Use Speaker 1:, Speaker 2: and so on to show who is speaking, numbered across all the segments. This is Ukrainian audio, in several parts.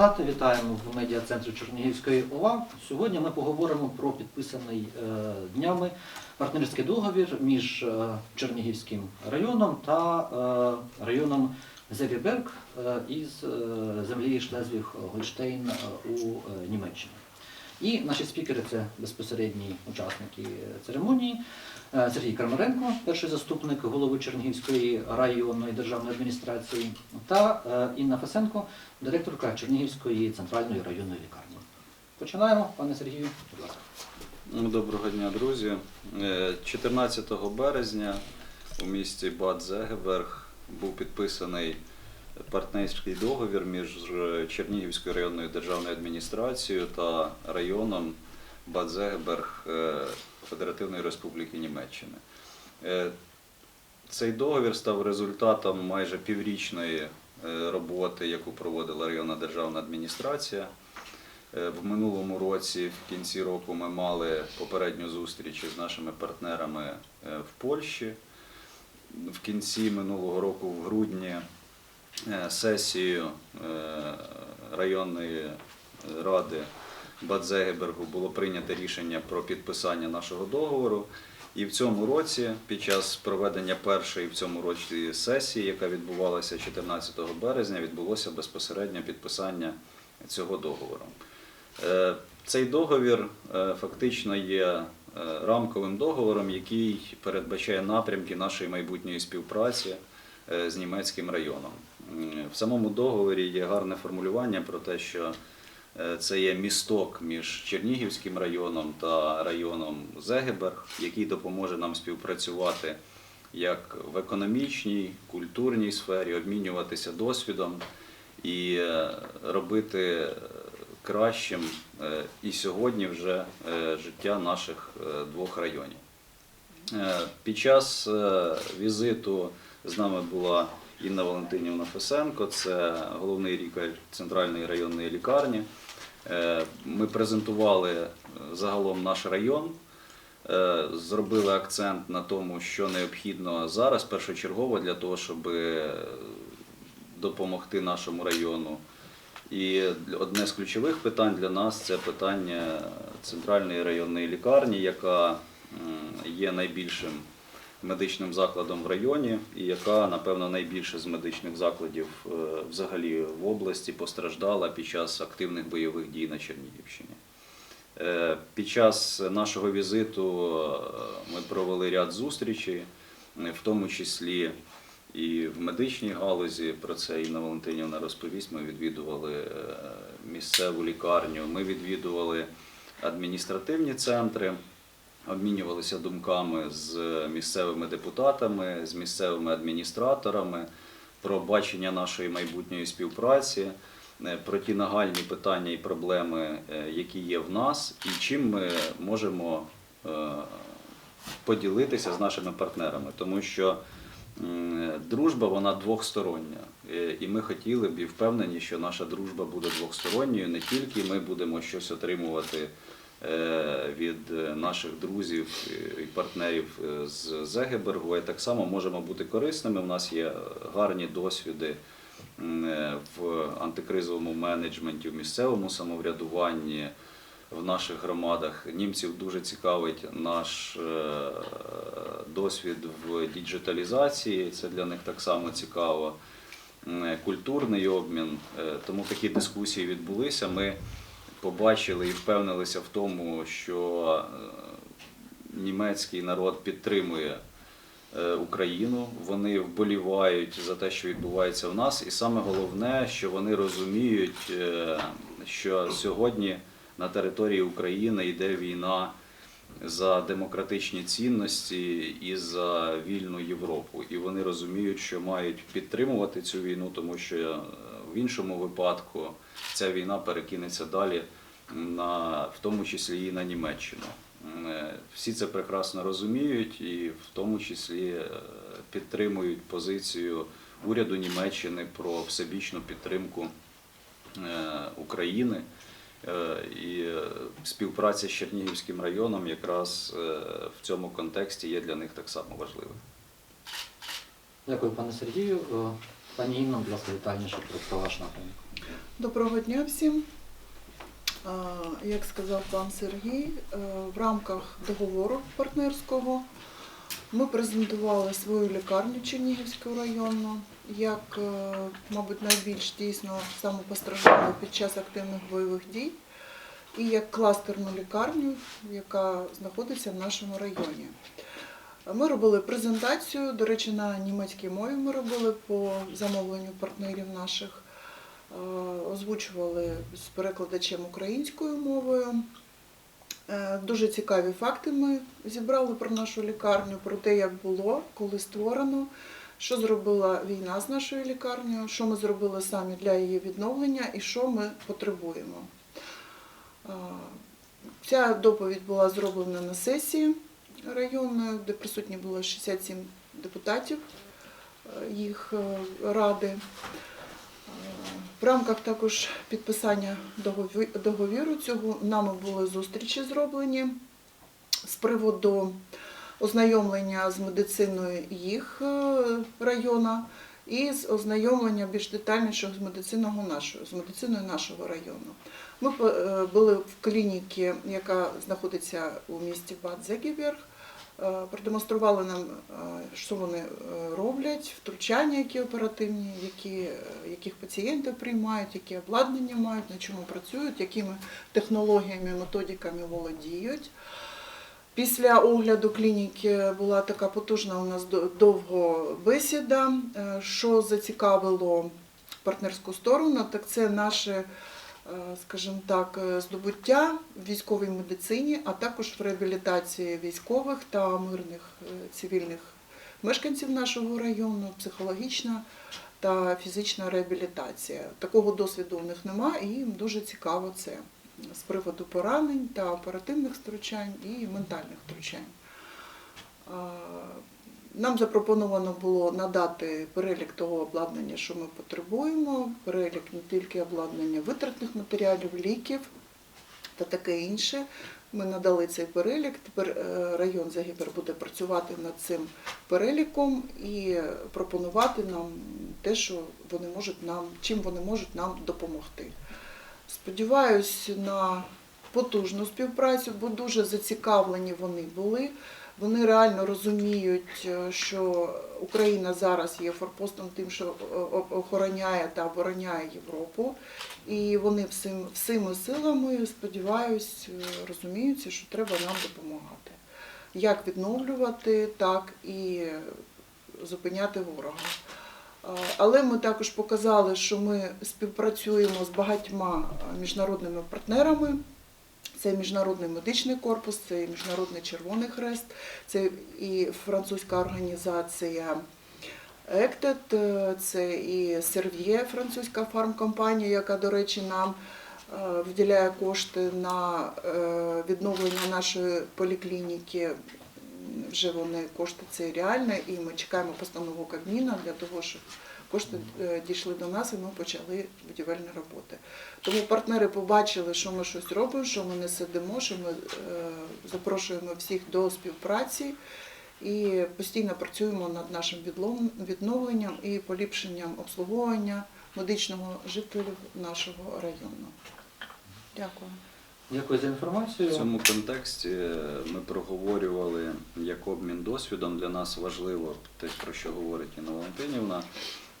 Speaker 1: Вітаємо в медіа-центрі Чернігівської ОВА. Сьогодні ми поговоримо про підписаний е, днями партнерський договір між е, Чернігівським районом та е, районом Зевіберг із землі Шлезвіг-Гольштейн е, у Німеччині. І наші спікери це безпосередні учасники церемонії. Е, Сергій Кармаренко, перший заступник голови Чернігівської районної державної адміністрації, та е, Інна Фесенко, директорка Чернігівської центральної районної лікарні. Починаємо, пане Сергію, будь ласка.
Speaker 2: Ну, Доброго дня, друзі. Е, 14 березня у місті Бад Зегеберг був підписаний партнерський договір між Чернігівською районною державною адміністрацією та районом Бад Зегеберг е, Федеративної Республіки Німеччини. Е, Цей договір став результатом майже піврічної е, роботи, яку проводила районна державна адміністрація. Е, В минулому році, в кінці року, ми мали попередню зустріч із нашими партнерами в Польщі. В кінці минулого року, в грудні, сесією е, районної ради Бадзегебергу було прийнято рішення про підписання нашого договору. І в цьому році, під час проведення першої в цьому році сесії, яка відбувалася 14 березня, відбулося безпосередньо підписання цього договору. Е, Цей договір е, фактично є е, рамковим договором, який передбачає напрямки нашої майбутньої співпраці з німецьким районом. В самому договорі є гарне формулювання про те, що це є місток між Чернігівським районом та районом Зегеберг, який допоможе нам співпрацювати як в економічній, культурній сфері, обмінюватися досвідом і е, робити е, кращим е, і сьогодні вже е, життя наших е, двох районів. Е, Під час е, візиту з нами була Інна Валентинівна Фесенко, це головний лікар центральної районної лікарні. Е, Ми презентували е, загалом наш район, е, зробили акцент на тому, що необхідно зараз першочергово для того, щоб допомогти нашому району. І одне з ключових питань для нас це питання центральної районної лікарні, яка є найбільшим медичним закладом в районі, і яка, напевно, найбільше з медичних закладів е, взагалі в області постраждала під час активних бойових дій на Чернігівщині. Е, Під час нашого візиту е, ми провели ряд зустрічей, в тому числі і в медичній галузі. Про це Інна Валентинівна розповість. Ми відвідували місцеву лікарню, ми відвідували адміністративні центри, обмінювалися думками з місцевими депутатами, з місцевими адміністраторами про бачення нашої майбутньої співпраці, е, про ті нагальні питання і проблеми, е, які є в нас, і чим ми можемо е, поділитися з нашими партнерами, тому що дружба вона двохстороння. І ми хотіли б і впевнені, що наша дружба буде двохсторонньою. Не тільки ми будемо щось отримувати від е, наших друзів і партнерів з Зегебергу, а так само можемо бути корисними. У нас є гарні досвіди е, в антикризовому менеджменті, в місцевому самоврядуванні. В наших громадах німців дуже цікавить наш е, досвід в діджиталізації. Це для них так само цікаво. Культурний обмін. Тому такі дискусії відбулися. Ми побачили і впевнилися в тому, що е, німецький народ підтримує е, Україну. Вони вболівають за те, що відбувається в нас, і саме головне, що вони розуміють, е, що сьогодні на території України йде війна за демократичні цінності і за вільну Європу. І вони розуміють, що мають підтримувати цю війну, тому що в іншому випадку ця війна перекинеться далі, на, в тому числі і на Німеччину. Е, Всі це прекрасно розуміють і в тому числі е, підтримують позицію уряду Німеччини про всебічну підтримку е, України. І співпраця з Чернігівським районом якраз в цьому контексті є для них так само важливою.
Speaker 1: Дякую, пане Сергію. Пані Інно, будь ласка, детальніше про, про ваш напрямок.
Speaker 3: Доброго дня всім. Як сказав пан Сергій, е, в рамках договору партнерського ми презентували свою лікарню Чернігівську районну як, е, мабуть, найбільш дійсно самопостраждалу під час активних бойових дій і як кластерну лікарню, яка знаходиться в нашому районі. Ми робили презентацію, до речі, на німецькій мові ми робили по замовленню партнерів наших. Е, Озвучували з перекладачем українською мовою. Е, Дуже цікаві факти ми зібрали про нашу лікарню, про те, як було, коли створено, що зробила війна з нашою лікарнею, що ми зробили самі для її відновлення і що ми потребуємо. Е, Ця доповідь була зроблена на сесії районної, де присутні було 67 депутатів їх ради. В рамках також підписання договіру цього нами були зустрічі зроблені з приводу ознайомлення з медициною їх е, району і з ознайомлення більш детальніше з медициною нашого, з медициною нашого району. Ми е, були в клініці, яка знаходиться у місті Бад Зегіберг. Е, Продемонстрували нам, е, що вони е, роблять, втручання, які оперативні, які, е, яких пацієнтів приймають, які обладнання мають, на чому працюють, якими технологіями, методиками володіють. Після огляду клініки була така потужна у нас довго бесіда, е, що зацікавило партнерську сторону, так це наше, е, скажімо так, е, здобуття в військовій медицині, а також в реабілітації військових та мирних е, цивільних мешканців нашого району, психологічна та фізична реабілітація. Такого досвіду у них немає, і їм дуже цікаво це з приводу поранень та оперативних втручань і ментальних втручань. Нам запропоновано було надати перелік того обладнання, що ми потребуємо, перелік не тільки обладнання витратних матеріалів, ліків та таке інше. Ми надали цей перелік. Тепер е, район Загібер буде працювати над цим переліком і пропонувати нам те, що вони можуть нам, чим вони можуть нам допомогти. Сподіваюсь на потужну співпрацю, бо дуже зацікавлені вони були. Вони реально розуміють, е, що Україна зараз є форпостом тим, що е, охороняє та обороняє Європу. І вони всім, всіми силами, сподіваюсь, е, розуміються, що треба нам допомагати. Як відновлювати, так і зупиняти ворога. Але ми також показали, що ми співпрацюємо з багатьма міжнародними партнерами. Це Міжнародний медичний корпус, це Міжнародний Червоний Хрест, це і французька організація ЕКТЕТ, е, це і Серв'є, французька фармкомпанія, яка, до речі, нам е, виділяє кошти на е, відновлення нашої поліклініки. Вже вони кошти це реальні, і ми чекаємо постанову Кабміна для того, щоб кошти е, дійшли до нас і ми почали будівельні роботи. Тому партнери побачили, що ми щось робимо, що ми не сидимо, що ми е, запрошуємо всіх до співпраці і постійно працюємо над нашим відновленням і поліпшенням обслуговування медичного жителів нашого району. Дякую.
Speaker 1: Дякую за інформацію.
Speaker 2: В цьому контексті е, ми проговорювали як обмін досвідом. Для нас важливо те, про що говорить Інна Валентинівна.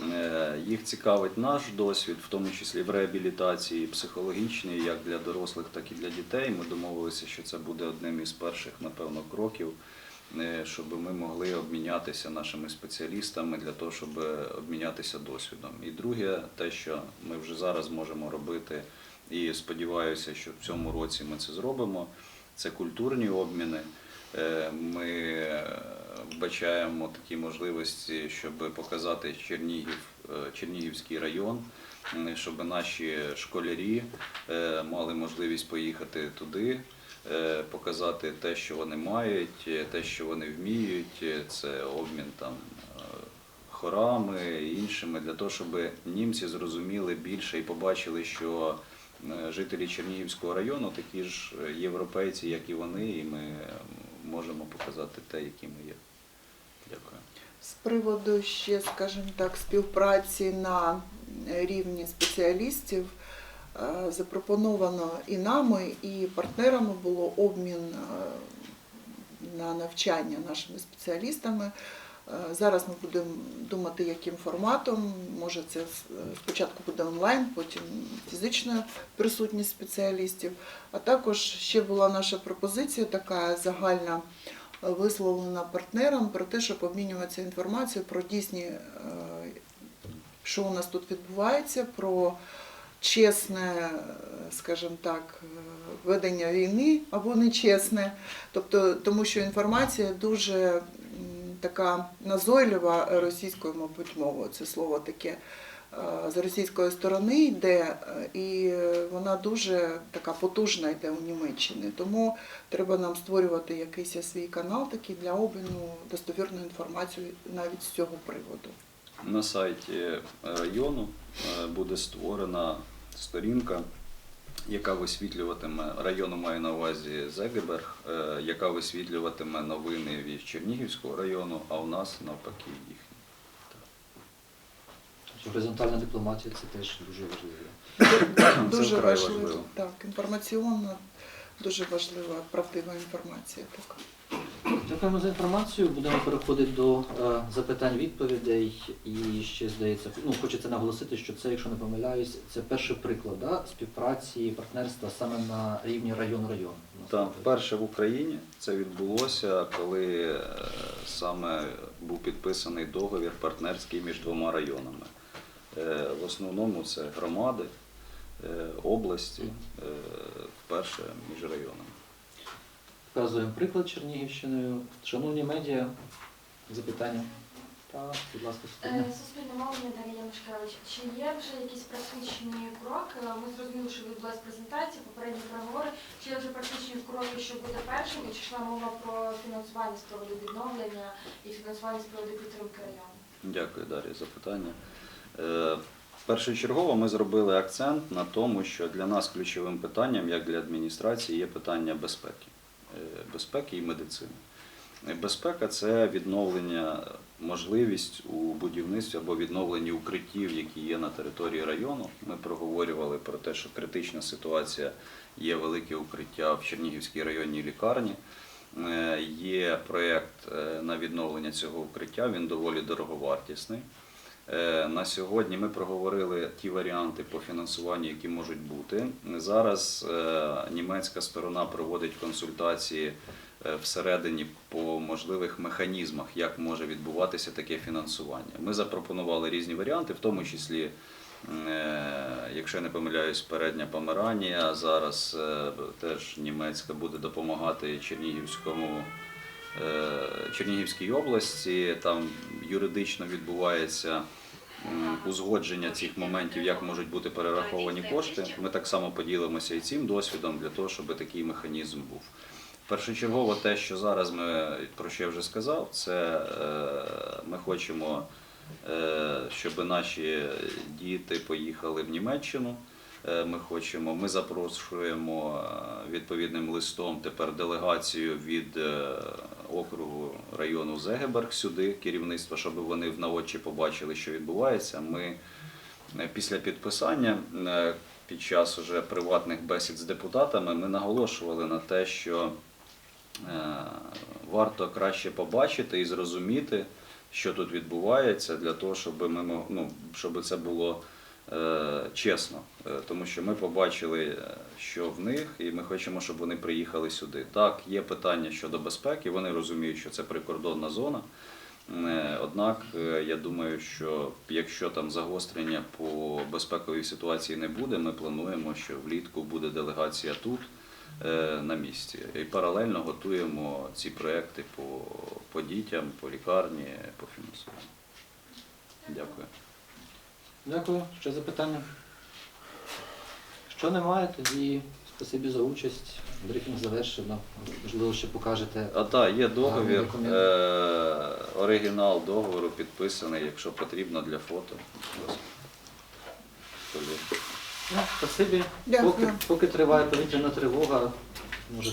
Speaker 2: Е, Їх цікавить наш досвід, в тому числі в реабілітації психологічній, як для дорослих, так і для дітей. Ми домовилися, що це буде одним із перших, напевно, кроків, е, щоб ми могли обмінятися нашими спеціалістами для того, щоб обмінятися досвідом. І друге, те, що ми вже зараз можемо робити, і сподіваюся, що в цьому році ми це зробимо. Це культурні обміни. Е, Ми вбачаємо такі можливості, щоб показати Чернігів, е, Чернігівський район, щоб наші школярі е, мали можливість поїхати туди, показати те, що вони мають, те, що вони вміють. Це обмін там хорами іншими, для того, щоб німці зрозуміли більше і побачили, що жителі Чернігівського району такі ж європейці, як і вони, і ми можемо показати те, які ми є. Дякую.
Speaker 3: З приводу ще, скажімо так, співпраці на рівні спеціалістів е, запропоновано і нами, і партнерами було обмін е, на навчання нашими спеціалістами. Е, Зараз ми будемо думати, яким форматом. Може, це спочатку буде онлайн, потім фізична присутність спеціалістів. А також ще була наша пропозиція така загальна, е, висловлена партнерам про те, щоб обмінюватися інформацією про дійсні, е, що у нас тут відбувається, про чесне, е, скажімо так, е, ведення війни або нечесне. Тобто, тому що інформація дуже така назойлива російською, мабуть, мовою. Це слово таке е, з російської сторони йде, е, і вона дуже така потужна йде у Німеччині. Тому треба нам створювати якийсь свій канал такий для обміну достовірної інформації навіть з цього приводу.
Speaker 2: На сайті району е, буде створена сторінка, яка висвітлюватиме району маю на увазі Зегеберг, е, яка висвітлюватиме новини від Чернігівського району, а у нас навпаки їхні.
Speaker 1: Тобто Горизонтальна дипломатія це теж дуже важливо.
Speaker 3: Дуже
Speaker 2: вкрай
Speaker 3: важливо.
Speaker 2: важливо.
Speaker 3: Так, інформаційно дуже важлива, правдива інформація. Так.
Speaker 1: Дякуємо за інформацію. Будемо переходити до е, запитань-відповідей. І ще здається, ну хочеться наголосити, що це, якщо не помиляюсь, це перший приклад да, співпраці партнерства саме на рівні район-район.
Speaker 2: Там вперше в Україні це відбулося, коли е, саме був підписаний договір партнерський між двома районами. Е, В основному це громади, е, області, е, вперше між районами.
Speaker 1: Показуємо приклад Чернігівщиною. Шановні медіа, запитання. Так, будь ласка,
Speaker 4: Е,
Speaker 1: Світлана.
Speaker 4: Суспільне мовлення Дар'я Янушкевич. Чи є вже якісь практичні кроки? Ми зрозуміли, що відбулась презентація, попередні переговори. Чи є вже практичні кроки, що буде першим, і чи йшла мова про фінансування з приводу відновлення і фінансування з приводу підтримки району?
Speaker 2: Дякую, Дар'я, за питання. Е, Першочергово ми зробили акцент на тому, що для нас ключовим питанням, як для адміністрації, є питання безпеки, Е, безпеки і медицини. Безпека це відновлення, можливість у будівництві або відновленні укриттів, які є на території району. Ми проговорювали про те, що критична ситуація є велике укриття в Чернігівській районній лікарні. Е, Є проєкт е, на відновлення цього укриття, він доволі дороговартісний. Е, На сьогодні ми проговорили ті варіанти по фінансуванню, які можуть бути. Зараз е, німецька сторона проводить консультації е, всередині по можливих механізмах, як може відбуватися таке фінансування. Ми запропонували різні варіанти, в тому числі, якщо я не помиляюсь, передня Померанія. Зараз теж німецька буде допомагати Чернігівському. Чернігівській області там юридично відбувається узгодження цих моментів, як можуть бути перераховані кошти. Ми так само поділимося і цим досвідом для того, щоб такий механізм був. Першочергово те, що зараз ми про що я вже сказав, це е, ми хочемо, е, щоб наші діти поїхали в Німеччину. Е, Ми хочемо, ми запрошуємо е, відповідним листом тепер делегацію від е, округу району Зегеберг сюди, керівництво, щоб вони на очі побачили, що відбувається. Ми після підписання під час уже приватних бесід з депутатами ми наголошували на те, що варто краще побачити і зрозуміти, що тут відбувається, для того, щоб ми ну, щоб це було чесно. Е, Тому що ми побачили, е, що в них, і ми хочемо, щоб вони приїхали сюди. Так, є питання щодо безпеки, вони розуміють, що це прикордонна зона. Е, Однак е, я думаю, що якщо там загострення по безпековій ситуації не буде, ми плануємо, що влітку буде делегація тут е, на місці. І паралельно готуємо ці проекти по, по дітям, по лікарні, по фінансуванню. Дякую.
Speaker 1: Дякую. Ще запитання? Якщо немає, тоді спасибі за участь. Брифінг завершено. Можливо, ще покажете.
Speaker 2: А так, є договір, е, оригінал договору підписаний, якщо потрібно для фото.
Speaker 1: Ну, спасибі.
Speaker 3: Дякую.
Speaker 1: Поки, поки триває повітряна тривога, може